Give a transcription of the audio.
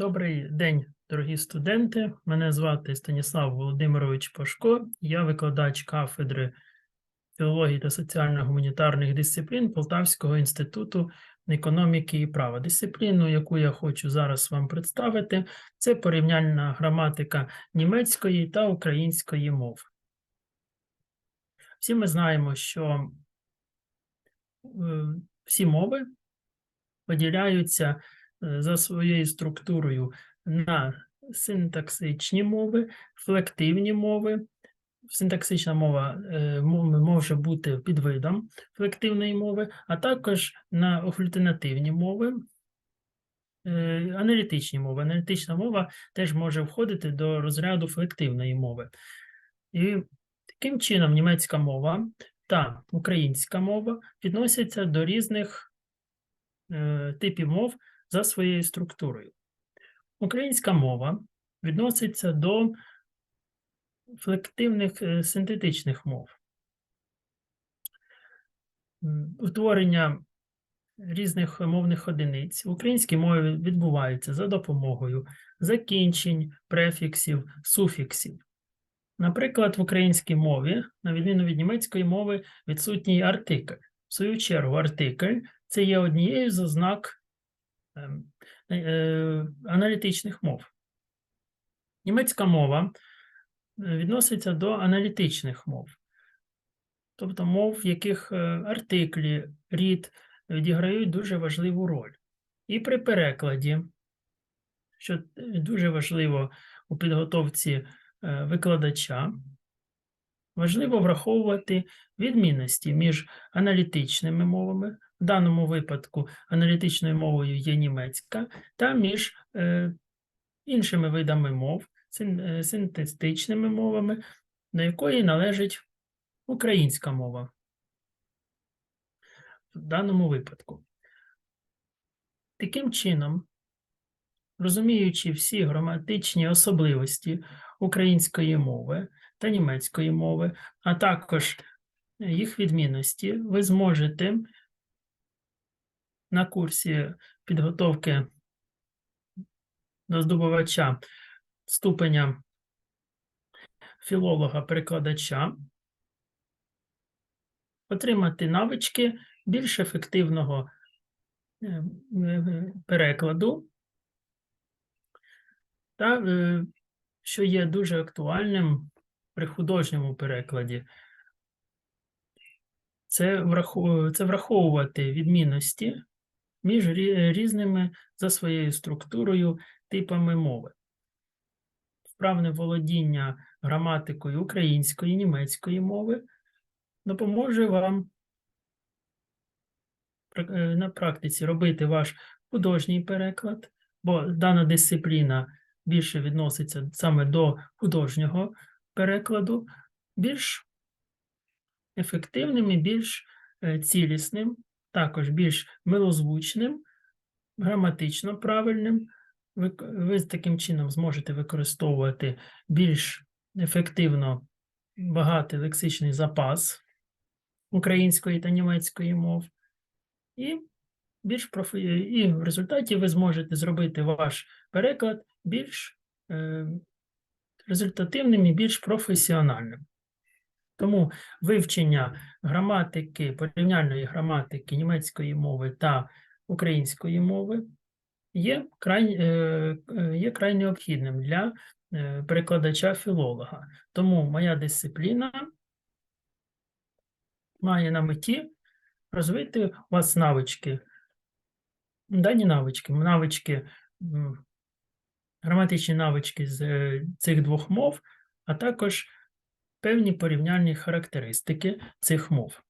Добрий день, дорогі студенти. Мене звати Станіслав Володимирович Пашко. Я викладач кафедри філології та соціально-гуманітарних дисциплін Полтавського інституту економіки і права. Дисципліну, яку я хочу зараз вам представити, це порівняльна граматика німецької та української мов. Всі ми знаємо, що е, всі мови поділяються за своєю структурою на синтаксичні мови, флективні мови. Синтаксична мова е, може бути підвидом флективної мови, а також на оглютинативні мови, е, аналітичні мови. Аналітична мова теж може входити до розряду флективної мови. І таким чином німецька мова та українська мова відносяться до різних е, типів мов за своєю структурою. Українська мова відноситься до флективних е, синтетичних мов. Утворення різних мовних одиниць в українській мові відбувається за допомогою закінчень, префіксів, суфіксів. Наприклад, в українській мові, на відміну від німецької мови, відсутній артикль. В свою чергу, артикль це є однією з ознак аналітичних мов. Німецька мова е, відноситься до аналітичних мов, тобто мов, в яких е, артиклі, рід відіграють дуже важливу роль. І при перекладі, що е, дуже важливо у підготовці е, викладача, важливо враховувати відмінності між аналітичними мовами, в даному випадку аналітичною мовою є німецька, та між е, іншими видами мов, син- е, синтетичними мовами, до якої належить українська мова. В даному випадку. Таким чином, розуміючи всі граматичні особливості української мови та німецької мови, а також їх відмінності, ви зможете на курсі підготовки до здобувача ступеня філолога-перекладача отримати навички більш ефективного е, е, перекладу, та, е, що є дуже актуальним при художньому перекладі. Це, це враховувати відмінності між різними за своєю структурою типами мови. Вправне володіння граматикою української, німецької мови допоможе вам е, на практиці робити ваш художній переклад, бо дана дисципліна більше відноситься саме до художнього перекладу, більш ефективним і більш е, цілісним, також більш милозвучним, граматично правильним. Ви, ви таким чином зможете використовувати більш ефективно багатий лексичний запас української та німецької мов, і більш профі... і в результаті ви зможете зробити ваш переклад більш е, результативним і більш професіональним. Тому вивчення граматики, порівняльної граматики німецької мови та української мови є край, е, е, є край необхідним для е, перекладача-філолога. Тому моя дисципліна має на меті розвити у вас навички, дані навички, навички, граматичні навички з цих двох мов, а також певні порівняльні характеристики цих мов.